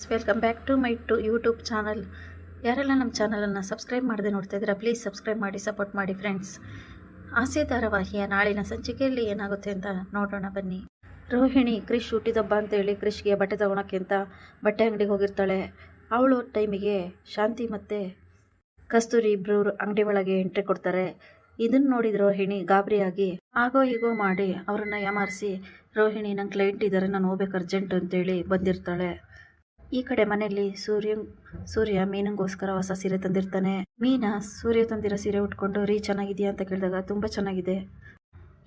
Welcome back to my to YouTube channel. ಯಾರೆಲ್ಲ ನಮ್ಮ ಚಾನಲನ್ನು ಸಬ್ಸ್ಕ್ರೈಬ್ ಮಾಡದೆ ನೋಡ್ತಾ ಇದ್ದೀರಾ ಪ್ಲೀಸ್ ಸಬ್ಸ್ಕ್ರೈಬ್ ಮಾಡಿ, ಸಪೋರ್ಟ್ ಮಾಡಿ ಫ್ರೆಂಡ್ಸ್. ಆಸೆ ಧಾರಾವಾಹಿಯ ನಾಳಿನ ಸಂಚಿಕೆಯಲ್ಲಿ ಏನಾಗುತ್ತೆ ಅಂತ ನೋಡೋಣ ಬನ್ನಿ. ರೋಹಿಣಿ ಕ್ರಿಶ್ ಹುಟ್ಟಿದಬ್ಬ ಅಂತೇಳಿ ಕ್ರಿಶ್ಗೆ ಬಟ್ಟೆ ತಗೊಳಕ್ಕೆ ಬಟ್ಟೆ ಅಂಗಡಿಗೆ ಹೋಗಿರ್ತಾಳೆ. ಅವಳು ಟೈಮಿಗೆ ಶಾಂತಿ ಮತ್ತು ಕಸ್ತೂರಿ ಇಬ್ಬರು ಅಂಗಡಿ ಒಳಗೆ ಎಂಟ್ರಿ ಕೊಡ್ತಾರೆ. ಇದನ್ನು ನೋಡಿದ ರೋಹಿಣಿ ಗಾಬರಿಯಾಗಿ ಆಗೋ ಈಗೋ ಮಾಡಿ ಅವರನ್ನು ಯಾಮಾರಿಸಿ, ರೋಹಿಣಿ ನನ್ನ ಕ್ಲೈಂಟ್ ಇದ್ದಾರೆ ನಾನು ಹೋಗ್ಬೇಕು ಅರ್ಜೆಂಟ್ ಅಂತೇಳಿ ಬಂದಿರ್ತಾಳೆ. ಈ ಕಡೆ ಮನೆಯಲ್ಲಿ ಸೂರ್ಯ ಸೂರ್ಯ ಮೀನಂಗೋಸ್ಕರ ಹೊಸ ಸೀರೆ ತಂದಿರ್ತಾನೆ. ಮೀನಾ, ಸೂರ್ಯ ತಂದಿರೋ ಸೀರೆ ಉಟ್ಕೊಂಡು, ರೀ, ಚೆನ್ನಾಗಿದೆಯಾ ಅಂತ ಕೇಳಿದಾಗ ತುಂಬ ಚೆನ್ನಾಗಿದೆ.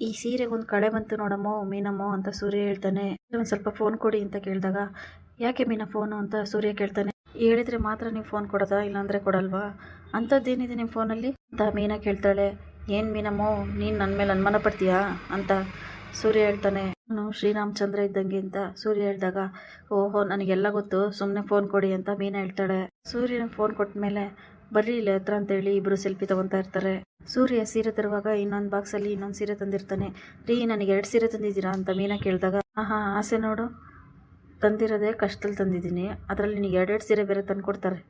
ಈ ಸೀರೆಗೆ ಒಂದು ಕಳೆ ಬಂತು ನೋಡಮ್ಮ, ಮೀನಮ್ಮೋ ಅಂತ ಸೂರ್ಯ ಹೇಳ್ತಾನೆ. ಒಂದು ಸ್ವಲ್ಪ ಫೋನ್ ಕೊಡಿ ಅಂತ ಕೇಳಿದಾಗ, ಯಾಕೆ ಮೀನಾ ಫೋನು ಅಂತ? ಸೂರ್ಯ ಕೇಳ್ತಾನೆ. ಹೇಳಿದ್ರೆ ಮಾತ್ರ ನೀವು ಫೋನ್ ಕೊಡೋದಾ? ಇಲ್ಲಾಂದರೆ ಕೊಡಲ್ವಾ? ಅಂಥದ್ದೇನಿದೆ ನಿಮ್ಮ ಫೋನಲ್ಲಿ ಅಂತ ಮೀನಾ ಕೇಳ್ತಾಳೆ. ಏನು ಮೀನಮ್ಮೋ, ನೀನು ನನ್ನ ಮೇಲೆ ಅನುಮಾನ ಪಡ್ತೀಯಾ? ಅಂತ ಸೂರ್ಯ ಹೇಳ್ತಾನೆ. ನಾನು ಶ್ರೀರಾಮಚಂದ್ರ ಇದ್ದಂಗೆ ಅಂತ ಸೂರ್ಯ ಹೇಳಿದಾಗ, ಓಹೋ, ನನಗೆಲ್ಲ ಗೊತ್ತು ಸುಮ್ಮನೆ ಫೋನ್ ಕೊಡಿ ಅಂತ ಮೀನಾ ಹೇಳ್ತಾಳೆ. ಸೂರ್ಯನ ಫೋನ್ ಕೊಟ್ಟ ಮೇಲೆ, ಬರ್ರಿ ಇಲ್ಲ ಹತ್ರ ಅಂತೇಳಿ ಇಬ್ಬರು ಸೆಲ್ಫಿ ತಗೊತಾ ಇರ್ತಾರೆ. ಸೂರ್ಯ ಸೀರೆ ತರುವಾಗ ಇನ್ನೊಂದು ಬಾಕ್ಸಲ್ಲಿ ಇನ್ನೊಂದು ಸೀರೆ ತಂದಿರ್ತಾನೆ. ರೀ, ನನಗೆ ಎರಡು ಸೀರೆ ತಂದಿದ್ದೀರಾ ಅಂತ ಮೀನಾ ಕೇಳಿದಾಗ, ಆಹಾ, ಆಸೆ ನೋಡು. ತಂದಿರೋದೇ ಕಷ್ಟದಲ್ಲಿ ತಂದಿದ್ದೀನಿ. ಅದರಲ್ಲಿ ನಿನಗೆ ಎರಡೆರಡು ಸೀರೆ ಬೇರೆ ತಂದುಕೊಡ್ತಾರೆ.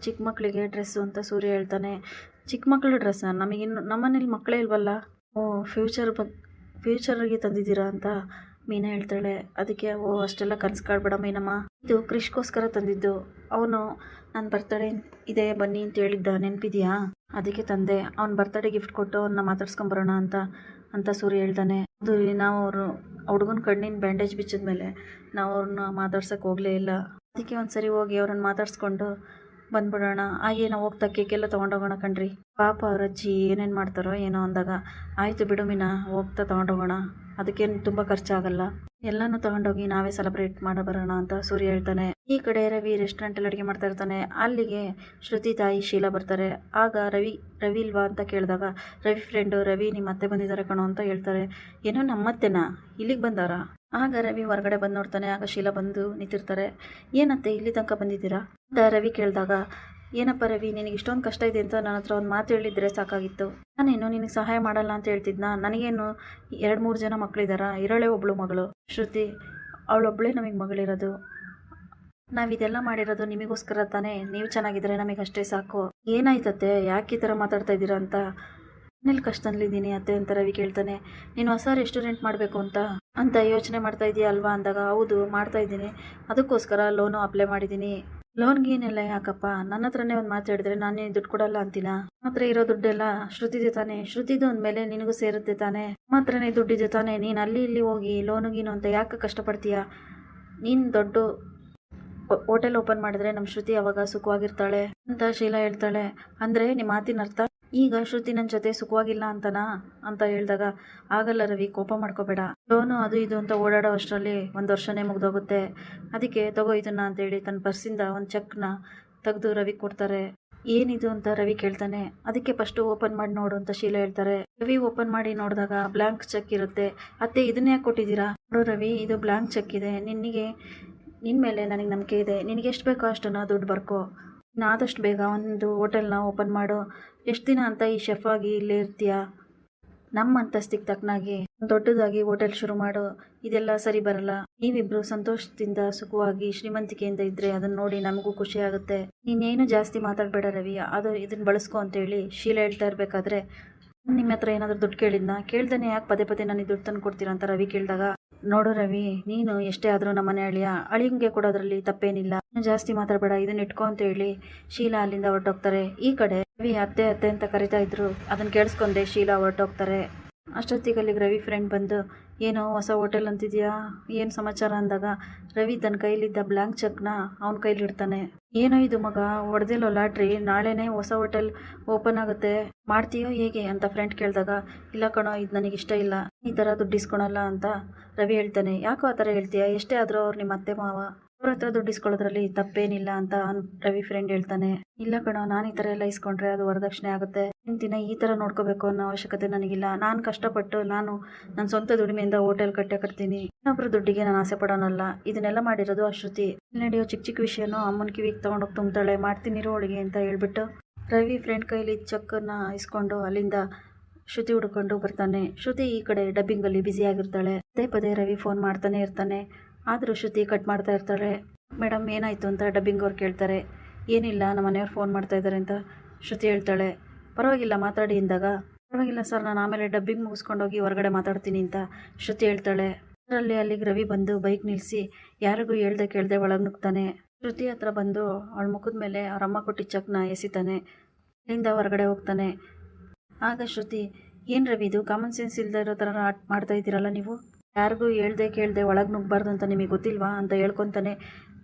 ಚಿಕ್ಕ ಮಕ್ಕಳಿಗೆ ಡ್ರೆಸ್ಸು ಅಂತ ಸೂರ್ಯ ಹೇಳ್ತಾನೆ. ಚಿಕ್ಕ ಮಕ್ಕಳು ಡ್ರೆಸ್ಸಾ ನಮಗಿನ್ನು, ನಮ್ಮನೇಲಿ ಮಕ್ಕಳೇ ಇಲ್ವಲ್ಲ? ಓ ಫ್ಯೂಚರ್ ಬಗ್ ಫ್ಯೂಚರ್ಗೆ ತಂದಿದ್ದೀರಾ ಅಂತ ಮೀನಾ ಹೇಳ್ತಾಳೆ. ಅದಕ್ಕೆ, ಓ, ಅಷ್ಟೆಲ್ಲ ಕನಸು ಕಾಡ್ಬೇಡ ಮೀನಮ್ಮ. ಇದು ಕೃಷಿಗೋಸ್ಕರ ತಂದಿದ್ದು. ಅವನು ನನ್ನ ಬರ್ತಡೇ ಇದೆ, ಬನ್ನಿ ಅಂತ ಹೇಳಿದ್ದ. ನೆನಪಿದೆಯಾ? ಅದಕ್ಕೆ ತಂದೆ, ಅವ್ನ ಬರ್ತಡೇ ಗಿಫ್ಟ್ ಕೊಟ್ಟು ಅವನ್ನ ಮಾತಾಡ್ಸ್ಕೊಂಬರೋಣ ಅಂತ ಅಂತ ಸೂರ್ಯ ಹೇಳ್ತಾನೆ ಅದು ನಾವು ಅವರು ಹುಡುಗನ ಕಣ್ಣಿನ ಬ್ಯಾಂಡೇಜ್ ಬಿಚ್ಚಿದ ಮೇಲೆ ನಾವು ಅವ್ರನ್ನ ಮಾತಾಡ್ಸಕ್ಕೆ ಹೋಗಲೇ ಇಲ್ಲ. ಅದಕ್ಕೆ ಒಂದು ಸರಿ ಹೋಗಿ ಅವ್ರನ್ನ ಮಾತಾಡ್ಸ್ಕೊಂಡು ಬಂದ್ಬಿಡೋಣ. ಹಾಗೆ ನಾವು ಹೋಗ್ತಾ ಕೇಕೆಲ್ಲ ತೊಗೊಂಡೋಗೋಣ ಕಣ್ರಿ. ಪಾಪ ಅವ್ರ ಅಜ್ಜಿ ಏನೇನು ಮಾಡ್ತಾರೋ ಏನೋ ಅಂದಾಗ, ಆಯಿತು ಬಿಡು ಮೀನಾ, ಹೋಗ್ತಾ ತೊಗೊಂಡೋಗೋಣ. ಅದಕ್ಕೇನು ತುಂಬ ಖರ್ಚಾಗಲ್ಲ. ಎಲ್ಲನೂ ತಗೊಂಡೋಗಿ ನಾವೇ ಸೆಲೆಬ್ರೇಟ್ ಮಾಡ ಬರೋಣ, ಅಂತ ಸೂರ್ಯ ಹೇಳ್ತಾನೆ. ಈ ಕಡೆ ರವಿ ರೆಸ್ಟೋರೆಂಟಲ್ಲಿ ಅಡುಗೆ ಮಾಡ್ತಾ ಇರ್ತಾನೆ. ಅಲ್ಲಿಗೆ ಶ್ರುತಿ ತಾಯಿ ಶೀಲಾ ಬರ್ತಾರೆ. ಆಗ ರವಿ ರವಿ ಇಲ್ವಾ ಅಂತ ಕೇಳಿದಾಗ, ರವಿ ಫ್ರೆಂಡು ರವಿ ನಿಮ್ಮ ಅತ್ತೆ ಬಂದಿದ್ದಾರೆ ಕಣೋ, ಅಂತ ಹೇಳ್ತಾರೆ. ಏನೋ ನಮ್ಮತ್ತೆನಾ? ಇಲ್ಲಿಗೆ ಬಂದಾರ ಆಗ ರವಿ ಹೊರಗಡೆ ಬಂದು ನೋಡ್ತಾನೆ, ಆಗ ಶೀಲಾ ಬಂದು ನಿಂತಿರ್ತಾರೆ. ಏನತ್ತೆ ಇಲ್ಲಿ ತನಕ ಬಂದಿದ್ದೀರಾ? ರವಿ ಕೇಳಿದಾಗ, ಏನಪ್ಪ ರವಿ, ನಿನಗೆ ಇಷ್ಟೊಂದು ಕಷ್ಟ ಇದೆ ಅಂತ ನನ್ನ ಹತ್ರ ಒಂದು ಮಾತು ಹೇಳಿದ್ರೆ ಸಾಕಾಗಿತ್ತು. ನಾನೇನು ನಿನಗೆ ಸಹಾಯ ಮಾಡಲ್ಲ ಅಂತ ಹೇಳ್ತಿದ್ನ? ನನಗೇನು ಎರಡು ಮೂರು ಜನ ಮಕ್ಕಳಿದಾರ ಇರಳೆ ಒಬ್ಳು ಮಗಳು. ಶ್ರುತಿ ಅವಳೊಬ್ಬಳೇ ನಮಗೆ ಮಗಳಿರೋದು. ನಾವು ಇದೆಲ್ಲ ಮಾಡಿರೋದು ನಿಮಗೋಸ್ಕರ ತಾನೇ. ನೀವು ಚೆನ್ನಾಗಿದ್ರೆ ನಮಗೆ ಅಷ್ಟೇ ಸಾಕು. ಏನಾಯ್ತತ್ತೆ? ಯಾಕೆ ಈ ಥರ ಮಾತಾಡ್ತಾ ಇದ್ದೀರಾ ಅಂತ ಮನೇಲಿ ಕಷ್ಟದಲ್ಲಿದ್ದೀನಿ ಅತ್ತೆ ಅಂತ ರವಿ ಕೇಳ್ತಾನೆ. ನೀನು ಹೊಸ ರೆಸ್ಟೋರೆಂಟ್ ಮಾಡಬೇಕು ಅಂತ ಅಂತ ಯೋಚನೆ ಮಾಡ್ತಾ ಇದೀಯ ಅಲ್ವಾ ಅಂದಾಗ, ಹೌದು, ಮಾಡ್ತಾ ಇದ್ದೀನಿ. ಅದಕ್ಕೋಸ್ಕರ ಲೋನು ಅಪ್ಲೈ ಮಾಡಿದ್ದೀನಿ. ಲೋನ್ಗೇನೆಲ್ಲ ಯಾಕಪ್ಪ? ನನ್ನ ಹತ್ರನೇ ಒಂದು ಮಾತಾಡಿದ್ರೆ ನಾನೇ ದುಡ್ಡು ಕೊಡಲ್ಲ ಅಂತೀನ? ಮಾತ್ರ ಇರೋ ದುಡ್ಡೆಲ್ಲ ಶ್ರುತಿದೆ ತಾನೆ. ಶ್ರುತಿದು ಅಂದಮೇಲೆ ನಿನಗೂ ಸೇರುತ್ತೆ ತಾನೆ. ಮಾತ್ರನೇ ದುಡ್ಡಿದೆ ತಾನೆ. ನೀನು ಅಲ್ಲಿ ಇಲ್ಲಿ ಹೋಗಿ ಲೋನು ಗೀನು ಅಂತ ಯಾಕೆ ಕಷ್ಟಪಡ್ತೀಯ? ನೀನು ದೊಡ್ಡ ಹೋಟೆಲ್ ಓಪನ್ ಮಾಡಿದ್ರೆ ನಮ್ಮ ಶ್ರುತಿ ಅವಾಗ ಸುಖವಾಗಿರ್ತಾಳೆ ಅಂತ ಶೀಲಾ ಹೇಳ್ತಾಳೆ. ಅಂದರೆ ನಿಮ್ಮ ಮಾತಿನ ಅರ್ಥ ಈಗ ಶ್ರುತಿ ನನ್ನ ಜೊತೆ ಸುಖವಾಗಿಲ್ಲ ಅಂತನಾ? ಅಂತ ಹೇಳಿದಾಗ, ಆಗಲ್ಲ ರವಿ, ಕೋಪ ಮಾಡ್ಕೋಬೇಡ. ಲೋನು ಅದು ಇದು ಅಂತ ಓಡಾಡೋ ಅಷ್ಟರಲ್ಲಿ ಒಂದು ವರ್ಷನೇ ಮುಗ್ದೋಗುತ್ತೆ. ಅದಕ್ಕೆ ತಗೋ ಇದನ್ನ ಅಂತೇಳಿ ತನ್ನ ಪರ್ಸಿಂದ ಒಂದು ಚೆಕ್ನ ತೆಗೆದು ರವಿ ಕೊಡ್ತಾರೆ. ಏನಿದು ಅಂತ ರವಿ ಕೇಳ್ತಾನೆ. ಅದಕ್ಕೆ ಫಸ್ಟು ಓಪನ್ ಮಾಡಿ ನೋಡು ಅಂತ ಶೀಲಾ ಹೇಳ್ತಾರೆ. ರವಿ ಓಪನ್ ಮಾಡಿ ನೋಡಿದಾಗ ಬ್ಲ್ಯಾಂಕ್ ಚೆಕ್ ಇರುತ್ತೆ. ಅತ್ತೆ, ಇದನ್ನೇ ಯಾಕೆ ಕೊಟ್ಟಿದ್ದೀರಾ? ನೋಡು ರವಿ, ಇದು ಬ್ಲ್ಯಾಂಕ್ ಚೆಕ್ ಇದೆ. ನಿನಗೆ ನಿನ್ನ ಮೇಲೆ ನನಗೆ ನಂಬಿಕೆ ಇದೆ. ನಿನಗೆ ಎಷ್ಟು ಬೇಕೋ ಅಷ್ಟನ್ನು ದುಡ್ಡು ಬರ್ಕೋ. ಆದಷ್ಟು ಬೇಗ ಒಂದು ಹೋಟೆಲ್ನ ಓಪನ್ ಮಾಡು ಎಷ್ಟು ದಿನ ಅಂತ ಈ ಶೆಫ್ ಆಗಿ ಇಲ್ಲೇ ಇರ್ತೀಯಾ? ನಮ್ಮ ಅಂತಸ್ತಿಗೆ ತಕ್ಕನಾಗಿ ದೊಡ್ಡದಾಗಿ ಹೋಟೆಲ್ ಶುರು ಮಾಡು ಇದೆಲ್ಲ ಸರಿ ಬರಲ್ಲ. ನೀವಿಬ್ರು ಸಂತೋಷದಿಂದ, ಸುಖವಾಗಿ, ಶ್ರೀಮಂತಿಕೆಯಿಂದ ಇದ್ರೆ ಅದನ್ನ ನೋಡಿ ನಮಗೂ ಖುಷಿ ಆಗುತ್ತೆ. ನೀನೇನು ಜಾಸ್ತಿ ಮಾತಾಡಬೇಡ ರವಿ. ಅದು ಇದನ್ನ ಬಳಸ್ಕೊ ಅಂತೇಳಿ ಶೀಲ ಹೇಳ್ತಾ ಇರಬೇಕಾದ್ರೆ ನಿಮ್ಮ ಹತ್ರ ಏನಾದರೂ ದುಡ್ಡು ಕೇಳಿದ್ನ? ಕೇಳ್ದೇನೆ ಯಾಕೆ ಪದೇ ಪದೇ ನನಗೆ ದುಡ್ಡು ತಂದು ಕೊಡ್ತೀರಾ ಅಂತ ರವಿ ಕೇಳಿದಾಗ, ನೋಡು ರವಿ, ನೀನು ಎಷ್ಟೇ ಆದರೂ ನಮ್ಮ ಮನೆ ಅಳಿಯ ಅಳಿಯಂಗೆ ಕೊಡೋದ್ರಲ್ಲಿ ತಪ್ಪೇನಿಲ್ಲ. ನೀನು ಜಾಸ್ತಿ ಮಾತಾಡಬೇಡ ಇದನ್ನ ಇಟ್ಕೊ ಅಂತ ಹೇಳಿ ಶೀಲಾ ಅಲ್ಲಿಂದ ಹೊರಟೋಗ್ತಾರೆ. ಈ ಕಡೆ ರವಿ ಅತ್ತೆ ಅತ್ತೆ ಅಂತ ಕರಿತಾ ಇದ್ರು. ಅದನ್ನ ಕೇಳಿಸ್ಕೊಂಡೆ, ಶೀಲಾ ಹೊರಟೋಗ್ತಾರೆ. ಅಷ್ಟೊತ್ತಿಗೆ ಅಲ್ಲಿಗೆ ರವಿ ಫ್ರೆಂಡ್ ಬಂದು, ಏನೋ ಹೊಸ ಹೋಟೆಲ್ ಅಂತಿದೆಯಾ? ಏನು ಸಮಾಚಾರ? ಅಂದಾಗ, ರವಿ ತನ್ನ ಕೈಲಿದ್ದ ಬ್ಲ್ಯಾಂಕ್ ಚೆಕ್ನ ಅವನ ಕೈಲಿ ಇಡ್ತಾನೆ. ಏನೋ ಇದು ಮಗ? ಹೊಡೆದಿಲ್ಲೋ ಲಾಟ್ರಿ? ನಾಳೆನೇ ಹೊಸ ಹೋಟೆಲ್ ಓಪನ್ ಆಗುತ್ತೆ. ಮಾಡ್ತೀಯೋ ಹೇಗೆ? ಅಂತ ಫ್ರೆಂಡ್ ಕೇಳಿದಾಗ, ಇಲ್ಲ ಕಣೋ, ಇದು ನನಗೆ ಇಷ್ಟ ಇಲ್ಲ. ಈ ಥರ ದುಡ್ಡು ಇಸ್ಕೊಳಲ್ಲ ಅಂತ ರವಿ ಹೇಳ್ತಾನೆ. ಯಾಕೋ ಆ ಥರ ಹೇಳ್ತೀಯಾ? ಎಷ್ಟೇ ಆದರೂ ಅವ್ರು ನಿಮ್ಮ ಅತ್ತೆ ಮಾವ. ಅವ್ರ ಹತ್ರ ದುಡ್ಡು ಇಸ್ಕೊಳ್ಳೋದ್ರಲ್ಲಿ ತಪ್ಪೇನಿಲ್ಲ ಅಂತ ರವಿ ಫ್ರೆಂಡ್ ಹೇಳ್ತಾನೆ. ಇಲ್ಲ ಕಣೋ, ನಾನು ಈ ಥರ ಎಲ್ಲ ಇಸ್ಕೊಂಡ್ರೆ ಅದು ವರದಕ್ಷಿಣೆ ಆಗುತ್ತೆ. ದಿನ ಈ ಥರ ನೋಡ್ಕೋಬೇಕು ಅನ್ನೋ ಅವಶ್ಯಕತೆ ನನಗಿಲ್ಲ. ನಾನು ಕಷ್ಟಪಟ್ಟು ನಾನು ನನ್ನ ಸ್ವಂತ ದುಡಿಮೆಯಿಂದ ಹೋಟೆಲ್ ಕಟ್ಟೆ ಕಟ್ತೀನಿ. ಇನ್ನೊಬ್ರು ದುಡ್ಡಿಗೆ ನಾನು ಆಸೆ ಪಡೋನಲ್ಲ. ಇದನ್ನೆಲ್ಲ ಮಾಡಿರೋದು ಆ ಶ್ರುತಿ ನಡೆಯೋ ಚಿಕ್ಕ ಚಿಕ್ಕ ವಿಷಯನೂ ಅಮ್ಮನ ಕಿವಿಗೆ ತೊಗೊಂಡೋಗಿ ತುಂಬ್ತಾಳೆ. ಮಾಡ್ತೀನಿ ಹೋಳಿಗೆ ಅಂತ ಹೇಳ್ಬಿಟ್ಟು ರವಿ ಫ್ರೆಂಡ್ ಕೈಲಿ ಚೆಕ್ಕನ್ನು ಇಸ್ಕೊಂಡು ಅಲ್ಲಿಂದ ಶ್ರುತಿ ಹುಡ್ಕೊಂಡು ಬರ್ತಾನೆ. ಶ್ರುತಿ ಈ ಕಡೆ ಡಬ್ಬಿಂಗಲ್ಲಿ ಬ್ಯುಸಿ ಆಗಿರ್ತಾಳೆ. ಪದೇ ಪದೇ ರವಿ ಫೋನ್ ಮಾಡ್ತಾನೆ ಇರ್ತಾನೆ. ಆದರೂ ಶ್ರುತಿ ಕಟ್ ಮಾಡ್ತಾ ಇರ್ತಾಳೆ. ಮೇಡಮ್, ಏನಾಯಿತು ಅಂತ ಡಬ್ಬಿಂಗ್ ಅವ್ರು ಕೇಳ್ತಾರೆ. ಏನಿಲ್ಲ, ನಮ್ಮ ಮನೆಯವ್ರು ಫೋನ್ ಮಾಡ್ತಾ ಇದ್ದಾರೆ ಅಂತ ಶ್ರುತಿ ಹೇಳ್ತಾಳೆ. ಪರವಾಗಿಲ್ಲ, ಮಾತಾಡಿ ಇಂದಾಗ ಪರವಾಗಿಲ್ಲ ಸರ್, ನಾನು ಆಮೇಲೆ ಡಬ್ಬಿಂಗ್ ಮುಗಿಸ್ಕೊಂಡೋಗಿ ಹೊರಗಡೆ ಮಾತಾಡ್ತೀನಿ ಅಂತ ಶ್ರುತಿ ಹೇಳ್ತಾಳೆ. ಅದರಲ್ಲಿ ಅಲ್ಲಿಗೆ ರವಿ ಬಂದು ಬೈಕ್ ನಿಲ್ಲಿಸಿ ಯಾರಿಗೂ ಹೇಳ್ದೆ ಕೇಳ್ದೆ ಒಳಗೆ ನುಗ್ತಾನೆ. ಶ್ರುತಿ ಹತ್ರ ಬಂದು ಅವಳ ಮುಖದ ಮೇಲೆ ಅವ್ರ ಅಮ್ಮ ಕೊಟ್ಟಿದ್ದ ಚಕ್ನ ಎಸಿತಾನೆ. ಅಲ್ಲಿಂದ ಹೊರಗಡೆ ಹೋಗ್ತಾನೆ. ಆಗ ಶ್ರುತಿ, ಏನು ರವಿ ಇದು? ಕಾಮನ್ ಸೆನ್ಸ್ ಇಲ್ಲದೆ ಇರೋ ಥರ ಮಾಡ್ತಾ ಇದ್ದೀರಲ್ಲ ನೀವು? ಯಾರಿಗೂ ಹೇಳ್ದೆ ಕೇಳ್ದೆ ಒಳಗೆ ನುಗ್ಬಾರ್ದು ಅಂತ ನಿಮಗೆ ಗೊತ್ತಿಲ್ವಾ ಅಂತ ಹೇಳ್ಕೊಂತಾನೆ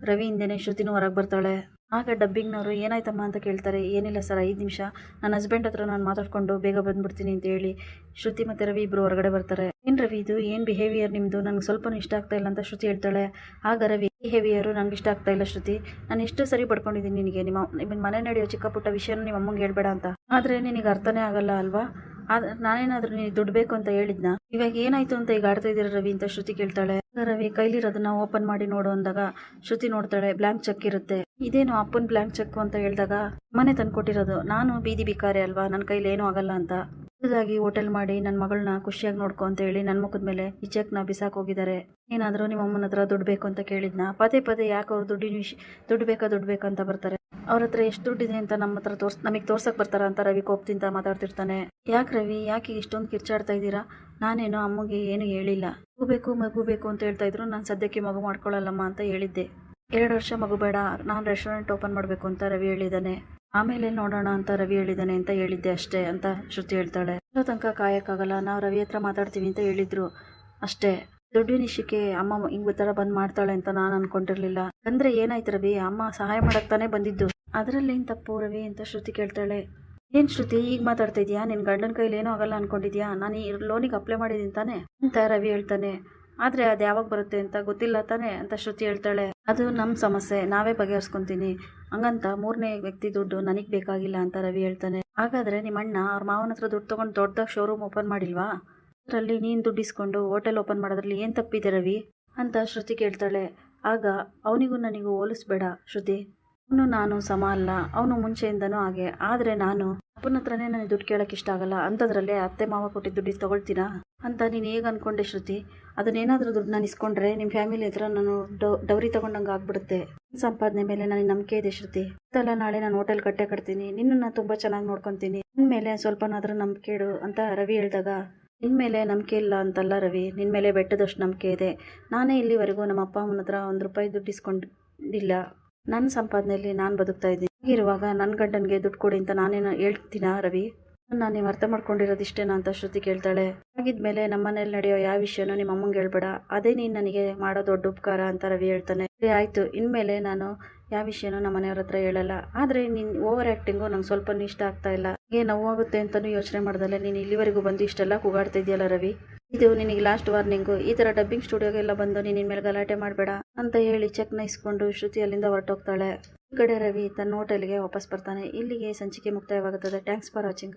ರವಿ ಇಂದೇನೆ ಶ್ರುತಿನೂ ಹೊರಗೆ ಬರ್ತಾಳೆ. ಆಗ ಡಬ್ಬಿಂಗ್ನವರು, ಏನಾಯ್ತಮ್ಮ ಅಂತ ಕೇಳ್ತಾರೆ. ಏನಿಲ್ಲ ಸರ್, ಐದು ನಿಮಿಷ. ನನ್ನ ಹಸ್ಬೆಂಡ್ ಹತ್ರ ನಾನು ಮಾತಾಡ್ಕೊಂಡು ಬೇಗ ಬಂದ್ಬಿಡ್ತೀನಿ ಅಂತ ಹೇಳಿ ಶ್ರುತಿ ಮತ್ತು ರವಿ ಇಬ್ಬರು ಹೊರಗಡೆ ಬರ್ತಾರೆ. ಏನು ರವಿ ಇದು? ಏನು ಬಿಹೇವಿಯರ್ ನಿಮ್ಮದು ನನಗೆ ಸ್ವಲ್ಪನೂ ಇಷ್ಟ ಆಗ್ತಾ ಇಲ್ಲ ಅಂತ ಶ್ರುತಿ ಹೇಳ್ತಾಳೆ. ಆಗ ರವಿ ಬಿಹೇವಿಯರು ನನಗೆ ಇಷ್ಟ ಆಗ್ತಾ ಇಲ್ಲ ಶ್ರುತಿ. ನಾನು ಎಷ್ಟು ಸರಿ ಪಡ್ಕೊಂಡಿದ್ದೀನಿ ನಿನಗೆ. ನಿಮ್ಮ ನಿಮ್ಮ ಮನೆ ನಡೆಯೋ ಚಿಕ್ಕ ಪುಟ್ಟ ವಿಷಯನ ನಿಮ್ಮ ಅಮ್ಮಂಗೆ ಹೇಳ್ಬೇಡ ಅಂತ. ಆದರೆ ನಿನಗೆ ಅರ್ಥನೇ ಆಗಲ್ಲ ಅಲ್ವಾ? ಆದ್ರೆ ನಾನೇನಾದ್ರೂ ನೀನು ದುಡ್ಡು ಬೇಕು ಅಂತ ಹೇಳಿದ್ನ? ಇವಾಗ ಏನಾಯ್ತು ಅಂತ ಈಗ ಆಡ್ತಾ ಇದ್ದೀರ ರವಿ ಅಂತ ಶ್ರುತಿ ಕೇಳ್ತಾಳೆ. ರವಿ ಕೈಲಿರೋದನ್ನ ಓಪನ್ ಮಾಡಿ ನೋಡು ಅಂದಾಗ ಶ್ರುತಿ ನೋಡ್ತಾಳೆ, ಬ್ಲಾಂಕ್ ಚೆಕ್ ಇರುತ್ತೆ. ಇದೇನು ಅಪ್ಪನ್ ಬ್ಲಾಂಕ್ ಚೆಕ್ ಅಂತ ಹೇಳಿದಾಗ ಮನೆ ತಂದ್ಕೊಟ್ಟಿರೋದು, ನಾನು ಬೀದಿ ಬಿಕಾರೆ ಅಲ್ವಾ ನನ್ನ ಕೈಲಿ ಏನೂ ಆಗಲ್ಲ ಅಂತ. ಹೊಸದಾಗಿ ಹೋಟೆಲ್ ಮಾಡಿ ನನ್ನ ಮಗಳನ್ನ ಖುಷಿಯಾಗಿ ನೋಡ್ಕೊ ಅಂತ ಹೇಳಿ ನನ್ನ ಮುಖದ ಮೇಲೆ ಈ ಚೆಕ್ನ ಬಿಸಾಕ್ ಹೋಗಿದ್ದಾರೆ. ಏನಾದರೂ ನಿಮ್ಮ ಅಮ್ಮನ ಹತ್ರ ದುಡ್ಡು ಬೇಕು ಅಂತ ಕೇಳಿದ್ನ? ಪದೇ ಪದೇ ಯಾಕೆ ಅವ್ರು ದುಡ್ಡಿನ ವಿಷಯ ದುಡ್ಡು ಬೇಕಾ ದುಡ್ಡು ಬೇಕಾ ಅಂತ ಬರ್ತಾರೆ. ಅವ್ರ ಹತ್ರ ಎಷ್ಟು ದುಡ್ಡಿದೆ ಅಂತ ನಮ್ಮ ಹತ್ರ ತೋರ್ಸ್ ನಮಗೆ ತೋರ್ಸಕ್ ಬರ್ತಾರ ಅಂತ ರವಿ ಕೋಪ್ತಿಂತ ಮಾತಾಡ್ತಿರ್ತಾನೆ. ಯಾಕೆ ರವಿ? ಯಾಕೆ ಇಷ್ಟೊಂದು ಕಿರ್ಚಾಡ್ತಾ ಇದ್ದೀರಾ? ನಾನೇನು ಅಮ್ಮಗೆ ಏನು ಹೇಳಿಲ್ಲ. ಮಗು ಬೇಕು ಮಗು ಬೇಕು ಅಂತ ಹೇಳ್ತಾ ಇದ್ರು. ನಾನು ಸದ್ಯಕ್ಕೆ ಮಗು ಮಾಡ್ಕೊಳ್ಳಲ್ಲಮ್ಮ ಅಂತ ಹೇಳಿದ್ದೆ. ಎರಡು ವರ್ಷ ಮಗು ಬೇಡ, ನಾನು ರೆಸ್ಟೋರೆಂಟ್ ಓಪನ್ ಮಾಡಬೇಕು ಅಂತ ರವಿ ಹೇಳಿದ್ದಾನೆ ಆಮೇಲೆ ನೋಡೋಣ ಅಂತ ರವಿ ಹೇಳಿದ್ದಾನೆ ಅಂತ ಹೇಳಿದ್ದೆ ಅಷ್ಟೇ ಅಂತ ಶ್ರುತಿ ಹೇಳ್ತಾಳೆ. ಇರೋ ತನಕ ಕಾಯಕ್ಕಾಗಲ್ಲ. ನಾವು ರವಿ ಹತ್ರ ಮಾತಾಡ್ತೀವಿ ಅಂತ ಹೇಳಿದ್ರು ಅಷ್ಟೇ. ದುಡ್ಡು ವಿಷಯಕ್ಕೆ ಅಮ್ಮ ಹಿಂಗ್ ಥರ ಬಂದ್ ಮಾಡ್ತಾಳೆ ಅಂತ ನಾನು ಅನ್ಕೊಂಡಿರ್ಲಿಲ್ಲ. ಅಂದ್ರೆ ಏನಾಯ್ತು ರವಿ? ಅಮ್ಮ ಸಹಾಯ ಮಾಡಕ್ ತಾನೇ ಬಂದಿದ್ದು. ಅದರಲ್ಲೇನು ತಪ್ಪು ರವಿ ಅಂತ ಶ್ರುತಿ ಕೇಳ್ತಾಳೆ. ಏನ್ ಶ್ರುತಿ, ಈಗ ಮಾತಾಡ್ತಾ ಇದೀಯಾ? ನಿನ್ ಗಂಡನ ಕೈಲಿ ಏನೂ ಆಗಲ್ಲ ಅನ್ಕೊಂಡಿದ್ಯಾ? ನಾನು ಈ ಲೋನಿಗೆ ಅಪ್ಲೈ ಮಾಡಿದ್ದೀನಿ ತಾನೆ? ಅಂತ ರವಿ ಹೇಳ್ತಾನೆ. ಆದ್ರೆ ಅದು ಯಾವಾಗ ಬರುತ್ತೆ ಅಂತ ಗೊತ್ತಿಲ್ಲ ತಾನೆ ಅಂತ ಶ್ರುತಿ ಹೇಳ್ತಾಳೆ. ಅದು ನಮ್ಮ ಸಮಸ್ಯೆ, ನಾವೇ ಬಗೆಹರಿಸ್ಕೊಂತೀನಿ. ಹಂಗಂತ ಮೂರನೇ ವ್ಯಕ್ತಿ ದುಡ್ಡು ನನಗೆ ಬೇಕಾಗಿಲ್ಲ ಅಂತ ರವಿ ಹೇಳ್ತಾನೆ. ಹಾಗಾದ್ರೆ ನಿಮ್ಮ ಅಣ್ಣ ಅವ್ರ ಮಾವನ ಹತ್ರ ದುಡ್ಡು ತಗೊಂಡು ದೊಡ್ಡದಾಗಿ ಶೋರೂಮ್ ಓಪನ್ ಮಾಡಿಲ್ವಾ? ಅದರಲ್ಲಿ ನೀನು ದುಡ್ಡು ಇಸ್ಕೊಂಡು ಹೋಟೆಲ್ ಓಪನ್ ಮಾಡೋದ್ರಲ್ಲಿ ಏನು ತಪ್ಪಿದೆ ರವಿ? ಅಂತ ಶ್ರುತಿ ಕೇಳ್ತಾಳೆ. ಆಗ ಅವನಿಗೂ ನನಗೂ ಹೋಲಿಸ್ಬೇಡ ಶ್ರುತಿ. ಅವನು ನಾನು ಸಮ ಅಲ್ಲ. ಅವನು ಮುಂಚೆಯಿಂದನೂ ಹಾಗೆ. ಆದರೆ ನಾನು ಅಪ್ಪನ ಹತ್ರನೇ ನನಗೆ ದುಡ್ಡು ಕೇಳಕ್ಕೆ ಇಷ್ಟ ಆಗಲ್ಲ. ಅಂಥದ್ರಲ್ಲೇ ಅತ್ತೆ ಮಾವ ಕೊಟ್ಟಿದ್ದ ದುಡ್ಡು ತಗೊಳ್ತೀನಾ ಅಂತ ನೀನು ಹೇಗೆ ಅಂದ್ಕೊಂಡೆ ಶ್ರುತಿ? ಅದನ್ನೇನಾದರೂ ದುಡ್ಡು ನಾನು ಇಸ್ಕೊಂಡ್ರೆ ನಿಮ್ಮ ಫ್ಯಾಮಿಲಿ ಹತ್ರ ನಾನು ಡೌರಿ ತಗೊಂಡಂಗೆ ಆಗ್ಬಿಡುತ್ತೆ. ಸಂಪಾದನೆ ಮೇಲೆ ನನಗೆ ನಂಬಿಕೆ ಇದೆ ಶ್ರುತಿ. ಅಂತಲ್ಲ ನಾಳೆ ನಾನು ಹೋಟೆಲ್ ಕಟ್ಟೆ ಕಟ್ತೀನಿ. ನಿನ್ನನ್ನು ತುಂಬ ಚೆನ್ನಾಗಿ ನೋಡ್ಕೊತೀನಿ. ನಿನ್ನ ಮೇಲೆ ಸ್ವಲ್ಪನಾದರೂ ನಂಬಿಕೆ ಇಡು ಅಂತ ರವಿ ಹೇಳಿದಾಗ ನಿನ್ನ ಮೇಲೆ ನಂಬಿಕೆ ಇಲ್ಲ ಅಂತಲ್ಲ ರವಿ. ನಿನ್ನ ಮೇಲೆ ಬೆಟ್ಟದಷ್ಟು ನಂಬಿಕೆ ಇದೆ. ನಾನೇ ಇಲ್ಲಿವರೆಗೂ ನಮ್ಮ ಅಪ್ಪ ಅಮ್ಮನ ಹತ್ರ ಒಂದು ರೂಪಾಯಿ ದುಡ್ಡು ಇಸ್ಕೊಂಡಿಲ್ಲ. ನನ್ನ ಸಂಪಾದನೆಯಲ್ಲಿ ನಾನು ಬದುಕ್ತಾ ಇದ್ದೀನಿ. ಹೀಗಿರುವಾಗ ನನ್ನ ಗಂಡನಿಗೆ ದುಡ್ಡು ಕೊಡಿ ಅಂತ ನಾನೇನು ಹೇಳ್ತೀನಾ ರವಿ? ನಾನು ನೀವು ಅರ್ಥ ಮಾಡ್ಕೊಂಡಿರೋದು ಇಷ್ಟೇನಾ ಅಂತ ಶ್ರುತಿ ಕೇಳ್ತಾಳೆ. ಹಾಗಿದ್ಮೇಲೆ ನಮ್ಮನೇಲಿ ನಡೆಯೋ ಯಾವ ವಿಷಯನೂ ನಿಮ್ಮ ಅಮ್ಮಂಗೆ ಹೇಳ್ಬೇಡ. ಅದೇ ನೀನು ನನಗೆ ಮಾಡೋ ದೊಡ್ಡ ಉಪಕಾರ ಅಂತ ರವಿ ಹೇಳ್ತಾನೆ. ಸರಿ ಆಯಿತು. ಇನ್ಮೇಲೆ ನಾನು ಯಾವ ವಿಷಯನೂ ನಮ್ಮ ಮನೆಯವ್ರ ಹತ್ರ ಹೇಳಲ್ಲ. ಆದರೆ ನೀನು ಓವರ್ ಆ್ಯಕ್ಟಿಂಗು ನಂಗೆ ಸ್ವಲ್ಪ ಇಷ್ಟ ಆಗ್ತಾ ಇಲ್ಲ. ಏ ನೋವಾಗುತ್ತೆ ಅಂತಲೂ ಯೋಚನೆ ಮಾಡ್ದಲ್ಲ ನೀನು ಇಲ್ಲಿವರೆಗೂ ಬಂದು ಇಷ್ಟೆಲ್ಲ ಕೂಗಾಡ್ತಾ ಇದೆಯಲ್ಲ ರವಿ? ಇದು ನಿನಗೆ ಲಾಸ್ಟ್ ವಾರ್ನಿಂಗು ಈ ಥರ ಡಬ್ಬಿಂಗ್ ಸ್ಟುಡಿಯೋಗೆಲ್ಲ ಬಂದು ನೀನು ಇನ್ಮೇಲೆ ಗಲಾಟೆ ಮಾಡಬೇಡ ಅಂತ ಹೇಳಿ ಚೆಕ್ನ ಇಸ್ಕೊಂಡು ಶ್ರುತಿ ಅಲ್ಲಿಂದ ಹೊರಟೋಗ್ತಾಳೆ. ಈ ಕಡೆ ರವಿ ತನ್ನ ಹೋಟೆಲ್ಗೆ ವಾಪಸ್ ಬರ್ತಾನೆ. ಇಲ್ಲಿಗೆ ಸಂಚಿಕೆ ಮುಕ್ತಾಯವಾಗುತ್ತದೆ. Thanks for watching